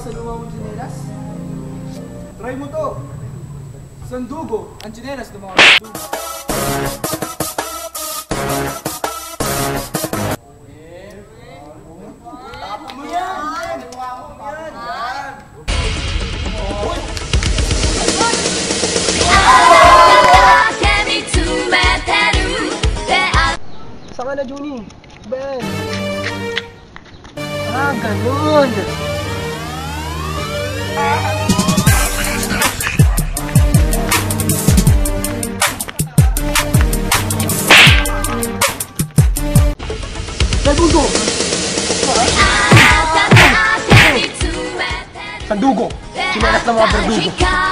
saluwa ang chinelas? Try mo to! Sandugo ang chinelas ng mga sandugo. Ah, ganun! Sandugo! Sandugo! Sinelas ng mga berdugo.